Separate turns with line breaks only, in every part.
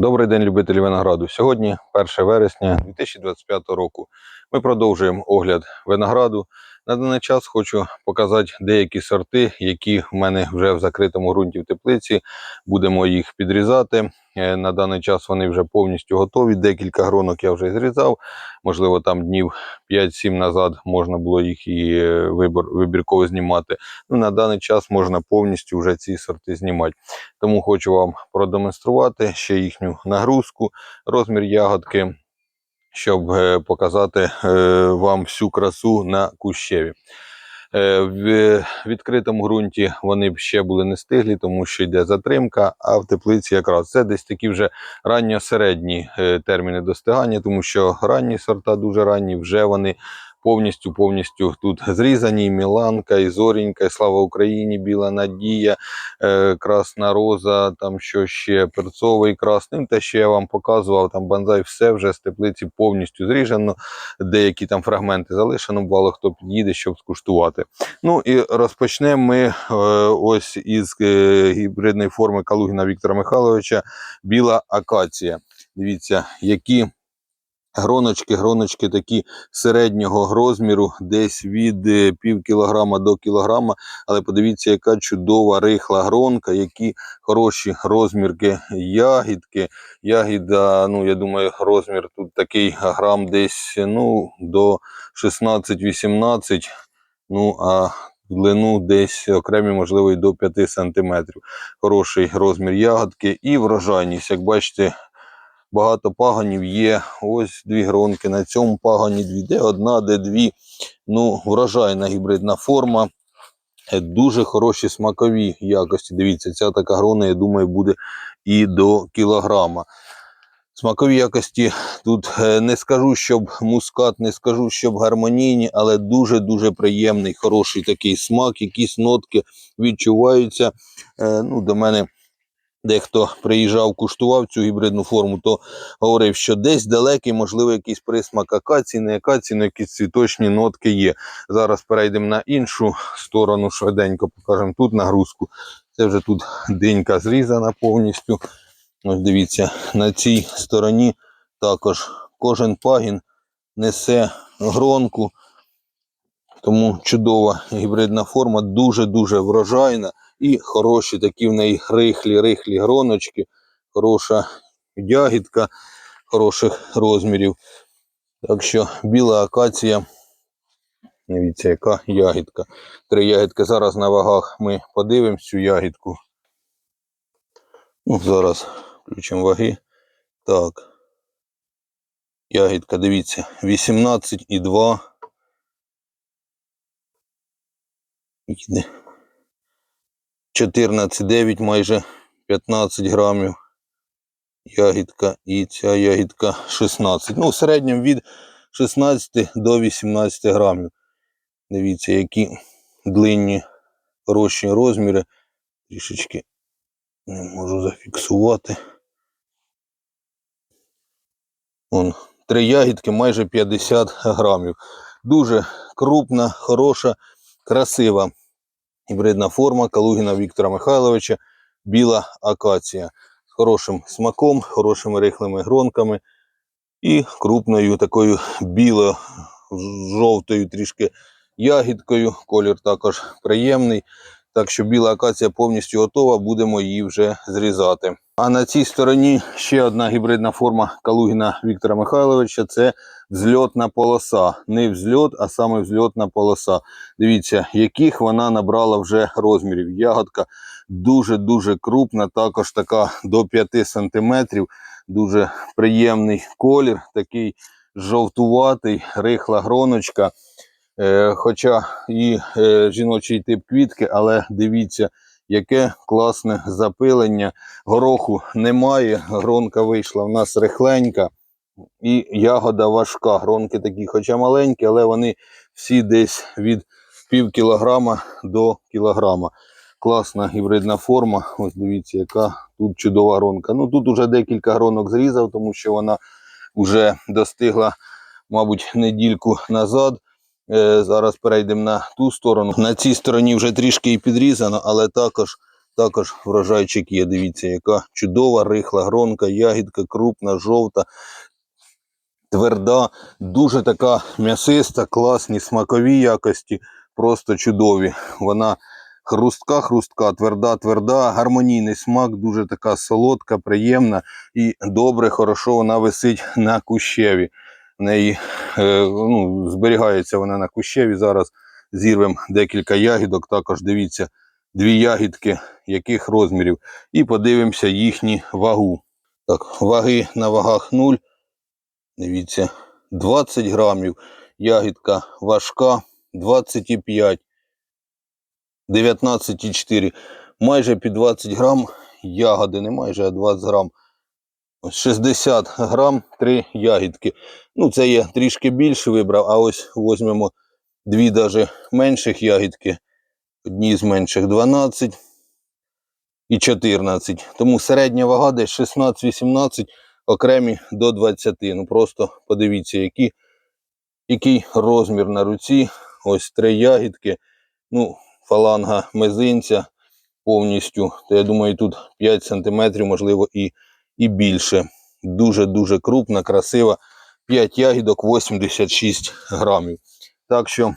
Добрий день, любителі винограду. Сьогодні 1 вересня 2025 року. Ми продовжуємо огляд винограду. На даний час хочу показати деякі сорти, які в мене вже в закритому ґрунті в теплиці. Будемо їх підрізати. Е, На даний час вони вже повністю готові. Декілька гронок я вже зрізав. Можливо, там днів 5-7 назад можна було їх і е, вибір, вибірково знімати. Ну, на даний час можна повністю вже ці сорти знімати. Тому хочу вам продемонструвати ще їхню нагрузку, розмір ягодки, щоб е, показати вам всю красу на кущеві. Е, В відкритому ґрунті вони б ще були не стиглі, тому що йде затримка, а в теплиці якраз. Це десь такі вже ранньо-середні е, терміни достигання, тому що ранні сорта дуже ранні, вже вони повністю повністю тут зрізані. Міланка, і Зорінька, і Слава Україні, Біла Надія, е, Красна Роза, там що ще перцовий красний. Те, що я вам показував, там банзай, все вже з теплиці повністю зріжено. Деякі там фрагменти залишено, бувало, хто під'їде, щоб скуштувати. Ну і розпочнемо ми е, ось із е, гібридної форми Калугіна Віктора Михайловича Біла акація. Дивіться, які гроночки, гроночки такі середнього розміру, десь від е, пів кілограма до кілограма. Але подивіться, яка чудова рихла гронка, які хороші розмірки ягідки. Ягіда, ну я думаю, розмір тут такий грам десь ну, до 16-18. Ну а длину десь окремі, можливо, і до 5 сантиметрів. Хороший розмір ягодки і врожайність. Як бачите, багато паганів є. Ось дві гронки на цьому пагані, дві, де одна, де дві. Ну, врожайна гібридна форма. Е, Дуже хороші смакові якості. Дивіться, ця така грона, я думаю, буде і до кілограма. Смакові якості тут е, не скажу, щоб мускат, не скажу, щоб гармонійні, але дуже-дуже приємний, хороший такий смак, якісь нотки відчуваються. Е, Ну, до мене дехто приїжджав, куштував цю гібридну форму, то говорив, що десь далекий, можливо, якийсь присмак акації, не акації, але якісь цвіточні нотки є. Зараз перейдемо на іншу сторону, швиденько покажемо тут нагрузку. Це вже тут динька зрізана повністю. Ось дивіться, на цій стороні також кожен пагін несе гронку. Тому чудова гібридна форма, дуже-дуже врожайна і хороші такі в неї рихлі-рихлі гроночки, хороша ягідка хороших розмірів. Так що біла акація, дивіться, яка ягідка. Три ягідки зараз на вагах ми подивимось цю ягідку. Ну, зараз включимо ваги. Так. Ягідка, дивіться, 18,2. Їде. 14,9 майже 15 грамів. Ягідка і ця ягідка 16. Ну, в середньому від 16 до 18 грамів. Дивіться, які длинні хороші розміри. Трішечки не можу зафіксувати. Вон, три ягідки майже 50 грамів. Дуже крупна, хороша, красива гібридна форма Калугіна Віктора Михайловича, біла акація. З хорошим смаком, хорошими рихлими гронками і крупною такою біло-жовтою трішки ягідкою. Колір також приємний. Так що біла акація повністю готова, будемо її вже зрізати. А на цій стороні ще одна гібридна форма Калугіна Віктора Михайловича це взльотна полоса. Не взльот, а саме взльотна полоса. Дивіться, яких вона набрала вже розмірів. Ягодка дуже-дуже крупна, також така до 5 сантиметрів. Дуже приємний колір, такий жовтуватий, рихла гроночка. Е, хоча і е, жіночий тип квітки, але дивіться, яке класне запилення. Гороху немає, гронка вийшла в нас рихленька і ягода важка. Гронки такі, хоча маленькі, але вони всі десь від пів кілограма до кілограма. Класна гібридна форма. Ось дивіться, яка тут чудова гронка. Ну тут уже декілька гронок зрізав, тому що вона вже достигла, мабуть, недільку назад. Е, Зараз перейдемо на ту сторону. На цій стороні вже трішки і підрізано, але також також врожайчик є. Дивіться, яка чудова, рихла гронка, ягідка, крупна, жовта, тверда, дуже така м'ясиста, класні смакові якості, просто чудові. Вона хрустка, хрустка, тверда, тверда, гармонійний смак, дуже така солодка, приємна і добре, хорошо вона висить на кущеві. В неї е, ну, зберігається вона на кущеві. Зараз зірвемо декілька ягідок. Також дивіться, дві ягідки, яких розмірів, і подивимося їхні вагу. Так, ваги на вагах 0. Дивіться, 20 грамів. Ягідка важка 25, 19,4. Майже під 20 грам ягоди, не майже, а 20 грам. Ось 60 грам, 3 ягідки. Ну, це я трішки більше вибрав, а ось візьмемо дві даже менших ягідки. Одні з менших 12 і 14. Тому середня вага десь 16-18, окремі до 20. Ну просто подивіться, які, який розмір на руці. Ось три ягідки. Ну, фаланга мизинця повністю. То я думаю, тут 5 см, можливо, і, і більше. Дуже-дуже крупна, красива. 5 ягідок 86 грамів. Так що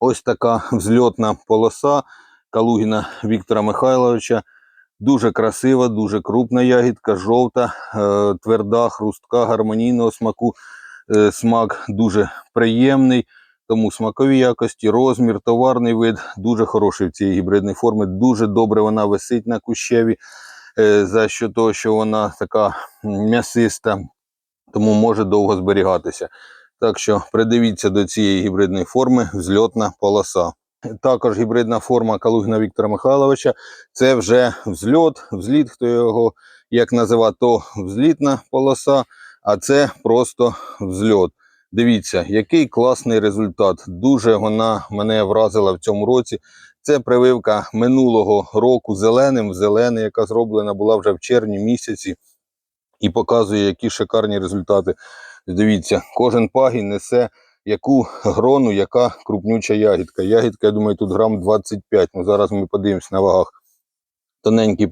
ось така взльотна полоса Калугіна Віктора Михайловича. Дуже красива, дуже крупна ягідка, жовта, е, тверда, хрустка, гармонійного смаку. Е, смак дуже приємний. Тому смакові якості, розмір, товарний вид дуже хороший в цієї гібридної форми. Дуже добре вона висить на кущеві, за що того, що вона така м'ясиста, тому може довго зберігатися. Так що придивіться до цієї гібридної форми взльотна полоса. Також гібридна форма Калугіна Віктора Михайловича це вже взльот, взліт, хто його як називає, то взлітна полоса, а це просто взльот. Дивіться, який класний результат. Дуже вона мене вразила в цьому році. Це прививка минулого року зеленим в зелений, яка зроблена була вже в червні місяці, і показує, які шикарні результати. Дивіться, кожен пагін несе яку грону, яка крупнюча ягідка. Ягідка, я думаю, тут грам 25. Ну, зараз ми подивимось на вагах. Тоненький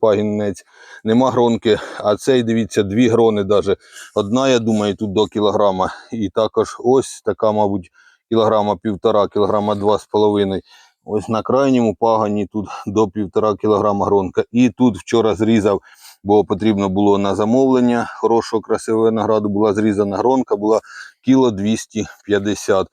пагінець, нема гронки, а цей, дивіться, дві грони даже. Одна, я думаю, тут до кілограма. І також ось така, мабуть, кілограма півтора, кілограма два з половиною. Ось на крайньому пагані тут до півтора кілограма гронка. І тут вчора зрізав, бо потрібно було на замовлення хорошого красивого винограду. Була зрізана гронка, була кіло 250.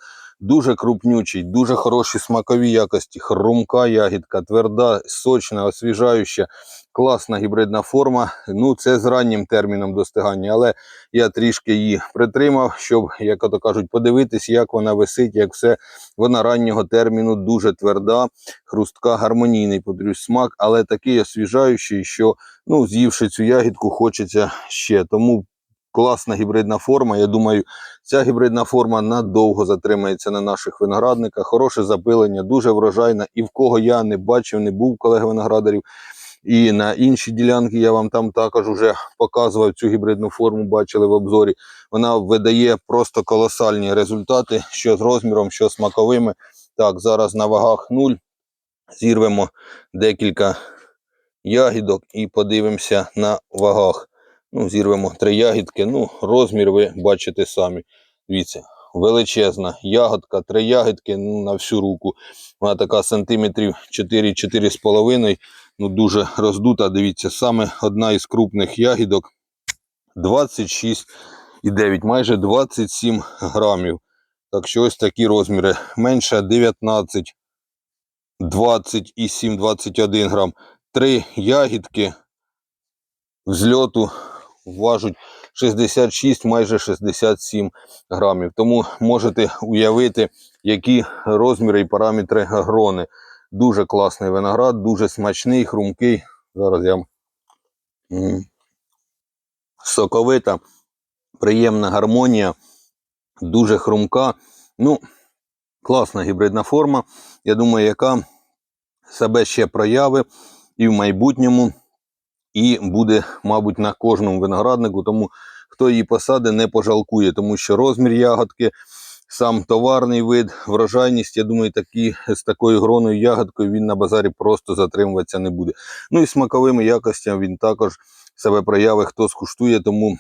Дуже крупнючий, дуже хороші смакові якості, хрумка ягідка, тверда, сочна, освіжаюча, класна гібридна форма. Ну, це з раннім терміном достигання, але я трішки її притримав, щоб, як ото кажуть, подивитись, як вона висить, як все. Вона раннього терміну дуже тверда, хрустка, гармонійний повторюсь, смак, але такий освіжаючий, що ну, з'ївши цю ягідку, хочеться ще. Тому класна гібридна форма. Я думаю, ця гібридна форма надовго затримається на наших виноградниках. Хороше запилення, дуже врожайна. І в кого я не бачив, не був колег виноградарів. І на інші ділянки я вам там також вже показував цю гібридну форму, бачили в обзорі. Вона видає просто колосальні результати, що з розміром, що смаковими. Так, зараз на вагах 0. Зірвемо декілька ягідок і подивимося на вагах. Ну, зірвемо три ягідки. Ну, розмір ви бачите самі. Дивіться, величезна ягодка, три ягідки ну, на всю руку. Вона така сантиметрів 4-4,5. Ну, дуже роздута. Дивіться, саме одна із крупних ягідок 26,9, майже 27 грамів. Так що ось такі розміри. Менше 19, 20 і 7, 21 грам. Три ягідки взльоту важать 66, майже 67 грамів. Тому можете уявити, які розміри і параметри грони. Дуже класний виноград, дуже смачний, хрумкий. Зараз я. Соковита, приємна гармонія, дуже хрумка. Ну, класна гібридна форма. Я думаю, яка себе ще прояви і в майбутньому, і буде, мабуть, на кожному винограднику. Тому хто її посади не пожалкує, тому що розмір ягодки, сам товарний вид, врожайність, я думаю, такі, з такою гроною ягодкою він на базарі просто затримуватися не буде. Ну і смаковими якостями він також себе проявить, хто скуштує, тому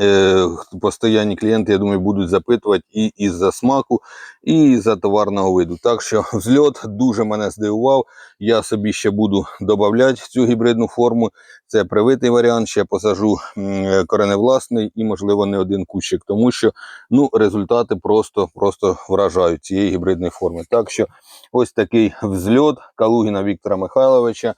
е, постійні клієнти, я думаю, будуть запитувати і із-за смаку, і із-за товарного виду. Так що взльот дуже мене здивував. Я собі ще буду додавати цю гібридну форму. Це привитий варіант, ще посажу кореневласний і, можливо, не один кущик, тому що ну, результати просто, просто вражають цієї гібридної форми. Так що ось такий взльот Калугіна Віктора Михайловича.